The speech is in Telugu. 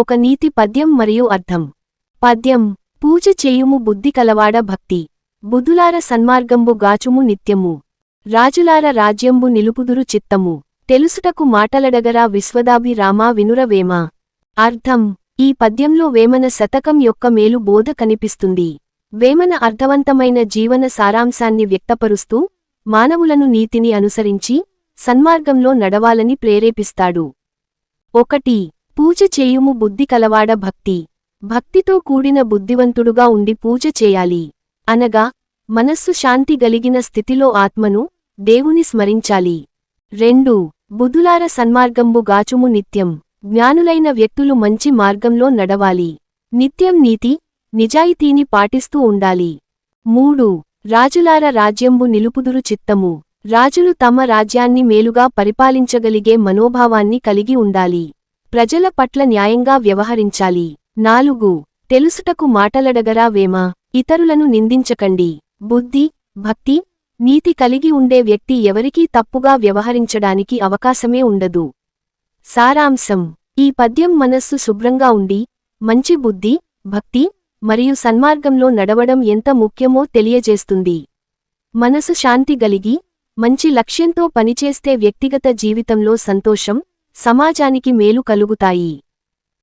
ఒక నీతి పద్యం మరియు అర్థం. పద్యం పూజ చేయుము బుద్ధి కలవాడ భక్తి. బుధులార సన్మార్గంబు గాచుము నిత్యము. రాజులార రాజ్యంబు నిలుపుదురు చిత్తము. తెలుసుటకు మాటలడగరా విశ్వదాభిరామా వినురవేమ. అర్థం ఈ పద్యంలో వేమన శతకం యొక్క మేలు బోధ కనిపిస్తుంది. వేమన అర్థవంతమైన జీవన సారాంశాన్ని వ్యక్తపరుస్తూ మానవులను నీతిని అనుసరించి సన్మార్గంలో నడవాలని ప్రేరేపిస్తాడు. ఒకటి పూజ చేయుము బుద్ధి కలవాడ భక్తి. భక్తితో కూడిన బుద్ధివంతుడుగా ఉండి పూజ చేయాలి. అనగా మనస్సు శాంతి గలిగిన స్థితిలో ఆత్మను దేవుని స్మరించాలి. రెండు బుధులార సన్మార్గంబు గాచుము నిత్యం. జ్ఞానులైన వ్యక్తులు మంచి మార్గంలో నడవాలి. నిత్యం నీతి నిజాయితీని పాటిస్తూ ఉండాలి. మూడు రాజులార రాజ్యంబు నిలుపుదురు చిత్తము. రాజులు తమ రాజ్యాన్ని మేలుగా పరిపాలించగలిగే మనోభావాన్ని కలిగి ఉండాలి. ప్రజల పట్ల న్యాయంగా వ్యవహరించాలి. నాలుగు తెలుసుటకు మాటలడగరా వేమ ఇతరులను నిందించకండి. బుద్ధి భక్తి నీతి కలిగి ఉండే వ్యక్తి ఎవరికీ తప్పుగా వ్యవహరించడానికి అవకాశమే ఉండదు. సారాంశం ఈ పద్యం మనస్సు శుభ్రంగా ఉండి మంచి బుద్ధి భక్తి మరియు సన్మార్గంలో నడవడం ఎంత ముఖ్యమో తెలియజేస్తుంది. మనసు శాంతి గలిగి మంచి లక్ష్యంతో పనిచేస్తే వ్యక్తిగత జీవితంలో సంతోషం సమాజానికి మేలు కలుగుతాయి.